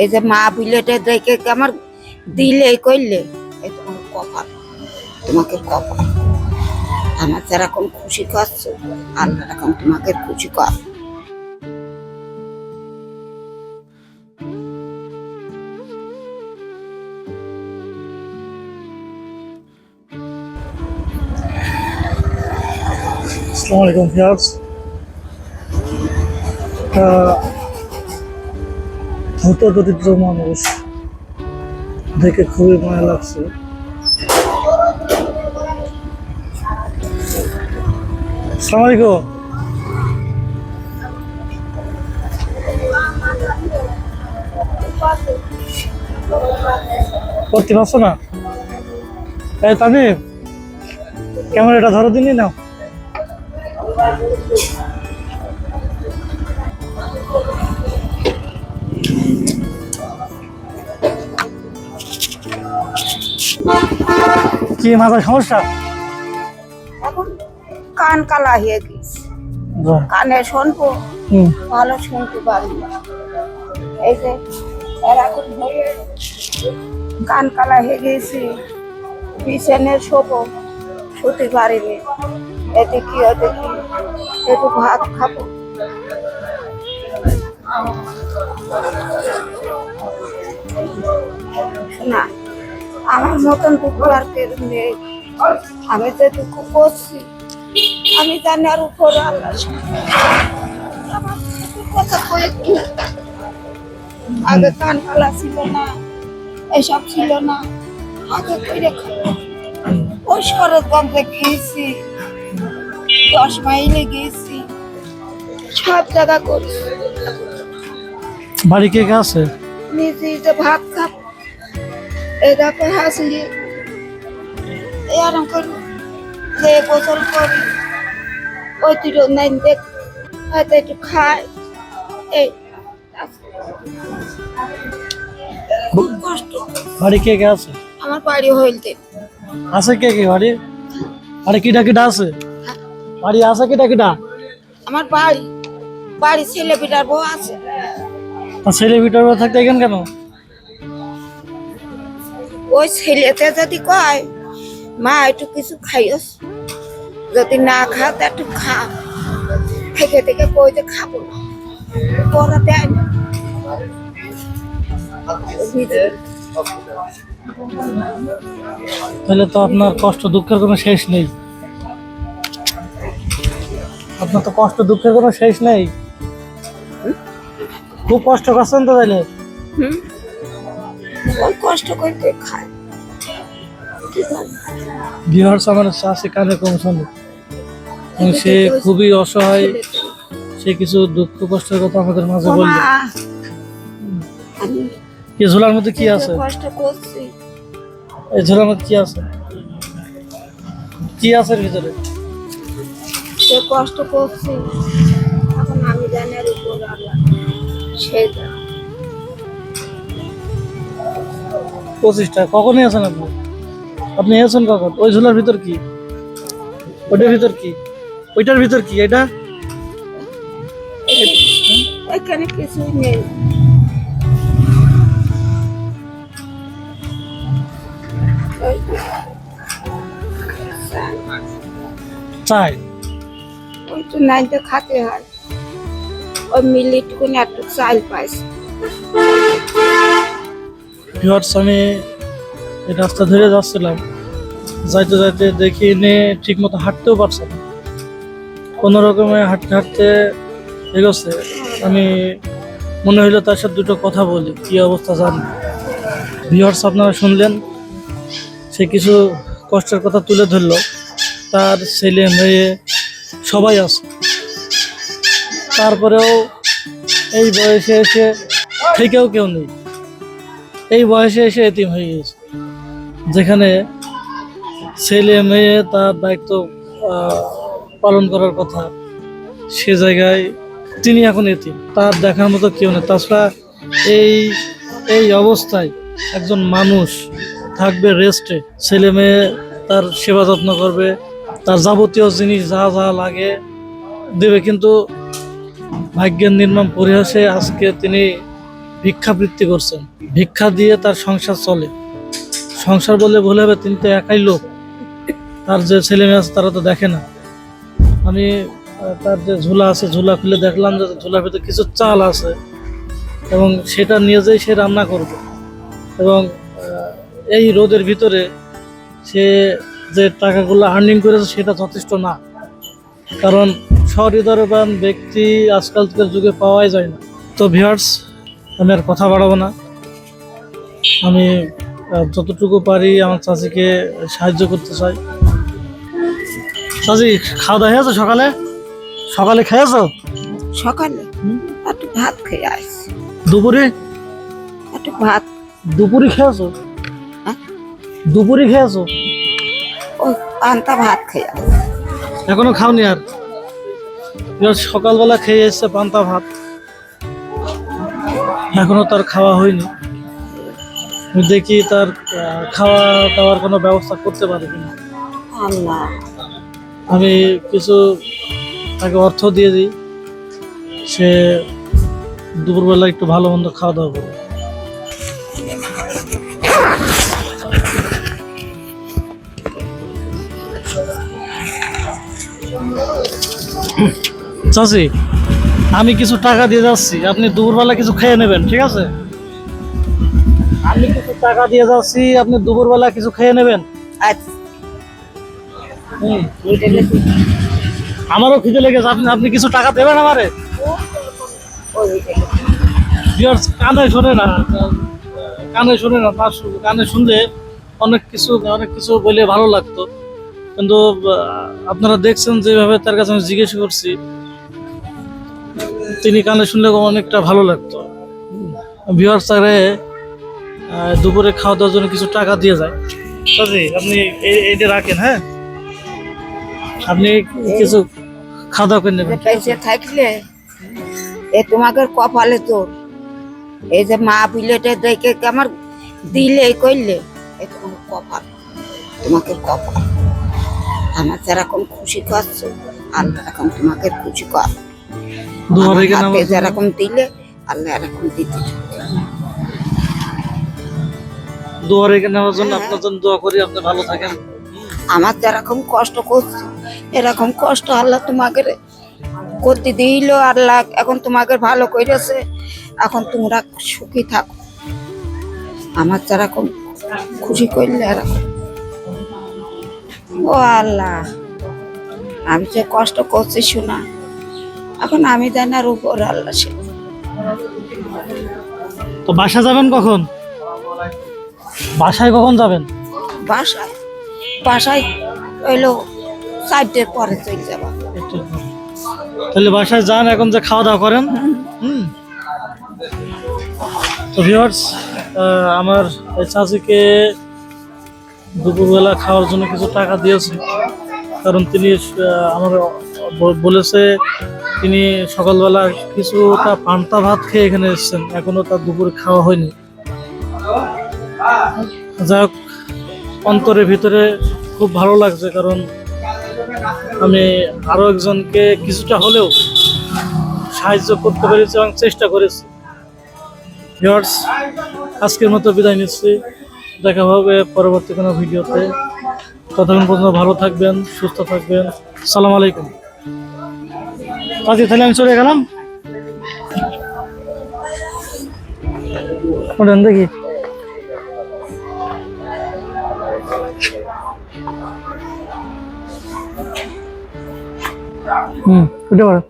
এই যে মা বিলেটে দেখে আমার দিলে করলে এই তোমার কপাল। তোমাকে কপাল। আমার যেরকম খুশি করছ আল্লাহ রকম তোমাকে খুশি কর। আসসালামু আলাইকুম ভূত দরিদ্র মানুষ দেখে খুবই মায়া লাগছে। করতে পারছ না? এই তামিম, ক্যামেরাটা ধরো দিনই নাও। কি মাথার সমস্যা? এখন কান কালা হয়ে গেছে। কানে শুনব ভালো শুনতে পারি এই যে হয়ে কান কালা হয়ে গেছি বিছানে শোবো শুতে পারিনি এতে কি এতে কি? একটু ভাত খাব। না। আমার মতন দুঃখ আর কেউ নেই। আমি যে দুঃখ করছি আমি জানি আর উপরে আল্লাহ কথা? আগে কান কালা ছিল না এসব ছিল না। আগে খাব। ওই শরৎগঞ্জে গিয়েছি দশ মাইলে গিয়েছি সব জায়গা করছি। বাড়ি কে কে আছে? নিজে যে ভাত খাব। এই দেখো হাসি এরকম করি যে গোসল করি ওই তুই নাই দেখ হয়তো একটু খাই এই। খুব কষ্ট। বাড়ি কে কে আছে? আমার বাড়ি হইলতে। আছে কে কে বাড়ি? বাড়ি কিটা কিটা আছে? বাড়ি আছে কিটা কিটা আমার বাড়ি বাড়ি ছেলে পিটার বউ আছে। ছেলে ভিতর থাকতে এখান কেন? ওই ছেলেতে যদি কয় মা একটু কিছু খাইস। যদি না খাও তা একটু খা। থেকে থেকে কই যে খাব না। পরে দেয় না। তাহলে তো আপনার কষ্ট দুঃখের কোনো শেষ নেই। আপনার তো কষ্ট দুঃখের কোনো শেষ নেই। খুব কষ্ট করছেন তো তাহলে। হুম? ওই কষ্ট করতে খায়? বিহার চাষে কানে কম শোনে এবং সে খুবই অসহায়। সে কিছু দুঃখ কষ্টের কথা আমাদের মাঝে বলল। এই ঝোলার মধ্যে কি আছে? এই ঝোলার মধ্যে কি আছে? কি আছে ভিতরে? সে কষ্ট করছি। এখন আমি জানি আর উপর আল্লাহ সে পঁচিশটা। কখন নিয়েছেন আপনি? আপনি নিয়েছেন কখন? ওই ঝোলার ভিতর কি? ওইটার ভিতর কি? ওইটার ভিতর কি? এটা? এখানে কিছুই নেই। ওই চাই। ওই তো নাইতে খাতে হয়। ওই মিলিট কোনে একটু চাল পাইছে। ভিওয়ার্স আমি রাস্তা ধরে যাচ্ছিলাম। যাইতে যাইতে দেখি নে ঠিক মতো হাঁটতেও পারছে না। কোনো রকমে হাঁটতে হাঁটতে এগোচ্ছে। আমি মনে হইল তার সাথে দুটো কথা বলি, কি অবস্থা জানি ভিওয়ার্স আপনারা শুনলেন, সে কিছু কষ্টের কথা তুলে ধরলো। তার ছেলে মেয়ে সবাই আছে। তারপরেও এই বয়সে এসে থেকেও কেউ নেই। এই বয়সে এসে এতিম হয়ে গেছে। যেখানে ছেলে, মেয়ে, তার দায়িত্ব পালন করার কথা সে জায়গায় তিনি এখন এতিম। তার দেখার মতো কেউ নেই। তাছাড়া এই এই অবস্থায় একজন মানুষ থাকবে রেস্টে ছেলে, মেয়ে তার সেবা যত্ন করবে, তার যাবতীয় জিনিস যা যা লাগে দেবে। কিন্তু ভাগ্যের নির্মাণ পরিহাসে আজকে তিনি ভিক্ষাবৃত্তি করছেন। ভিক্ষা দিয়ে তার সংসার চলে। সংসার বলে ভুলে হবে, তিনি তো একাই লোক। তার যে ছেলে মেয়ে আছে, তারা তো দেখে না। আমি তার যে ঝুলা আছে, ঝুলা খুলে দেখলাম যে ঝুলার ভিতরে কিছু চাল আছে এবং সেটা নিয়ে যেয়ে সে রান্না করবে। এবং এই রোদের ভিতরে সে যে টাকাগুলো আর্নিং করেছে, সেটা যথেষ্ট না। কারণ সহৃদয়বান ব্যক্তি আজকালকার যুগে পাওয়াই যায় না। তো ভিউয়ার্স আমি আর কথা বাড়াবো না। আমি যতটুকু পারি আমার চাচিকে সাহায্য করতে চাই। চাচি খাওয়া দাওয়া হয়েছে সকালে? সকালে খেয়েছো? সকালে একটু ভাত খেয়ে আসছি। দুপুরে? একটু ভাত। দুপুরে খেয়েছো? হ্যাঁ? দুপুরে খেয়েছো? ওই পান্তা ভাত খেয়ে এখনও খাওনি আর? সকালবেলা খেয়ে এসছে পান্তা ভাত। এখনও তার খাওয়া হয়নি। দেখি তার খাওয়া দাওয়ার কোনো ব্যবস্থা করতে পারি কিনা। আমি কিছু তাকে অর্থ দিয়ে দিই। সে দুপুরবেলা একটু ভালো মন্দ খাওয়া দাওয়া করবে। চাচি আমি কিছু টাকা দিয়ে যাচ্ছি। আপনি দুপুরবেলা কিছু খেয়ে নেবেন ঠিক আছে? আমি কিছু টাকা দিয়ে যাচ্ছি আপনি দুপুরবেলা কিছু খেয়ে নেবেন। আচ্ছা। আমারও খিদে লেগেছে। আপনি আপনি কিছু টাকা দেবেন আমারে? কানে শোনে না। কানে শোনে না তার কানে শুনলে অনেক কিছু অনেক কিছু বলে ভালো লাগতো। কিন্তু আপনারা দেখছেন যেভাবে তার কাছে আমি জিজ্ঞেস করছি। তিনি কানে শুনলে অনেকটা ভালো লাগতো। তারে আহ, দুপুরে খাওয়া দাওয়ার জন্য কিছু টাকা দিয়ে যায়। কাজী আপনি এইটা রাখেন হ্যাঁ? আপনি কিছু খাওয়া দাওয়া করে নেবেন বেঁচে থাকলে এ তোমাকে কপালে তোর এই যে মা বিলেটে দেখে আমার দিলে করলে? এ তোমার কপাল তোমাকে কপাল। আমার যেরকম খুশি করছ আল্লাহ এখন তোমাকে খুশি কর এখানে হাতে আমার- যেরকম দিলে আল্লাহ এরকম দিতে দোয়া রেখে নেওয়ার জন্য আপনার জন্য দোয়া করি আপনি ভালো থাকেন। আমার যেরকম কষ্ট করছি এরকম কষ্ট আল্লাহ তোমাকে করতে দিল আল্লাহ এখন তোমাকে ভালো করেছে এখন তোমরা সুখী থাকো। আমার যেরকম খুশি করলে এরকম। ও আল্লাহ আমি যে কষ্ট করছি শোনা। এখন আমি জানি আর উপর আল্লাহ সে। তো বাসা যাবেন কখন? বাসায় কখন যাবেন? বাসায়? বাসায় হইল চারটের পরে চলে যাবা। তাহলে বাসায় যান এখন যে খাওয়া দাওয়া করেন। হুম। তো ভিউয়ার্স আমার এই চাচিকে দুপুরবেলা খাওয়ার জন্য কিছু টাকা দিয়েছে। কারণ তিনি আমার বলেছে তিনি সকালবেলা কিছুটা পান্তা ভাত খেয়ে এখানে এসেছেন। এখনও তার দুপুরে খাওয়া হয়নি। যাই হোক, অন্তরের ভিতরে খুব ভালো লাগছে কারণ আমি আরও একজনকে কিছুটা হলেও সাহায্য করতে পেরেছি এবং চেষ্টা করেছি। আজকের মতো বিদায় নিচ্ছি। দেখা হবে পরবর্তী কোনো ভিডিওতে। ততক্ষণ পর্যন্ত ভালো থাকবেন, সুস্থ থাকবেন। সালাম আলাইকুম। আজকে তাহলে আমি চলে গেলাম ওঠেন দেখি হুম উঠে পড়ো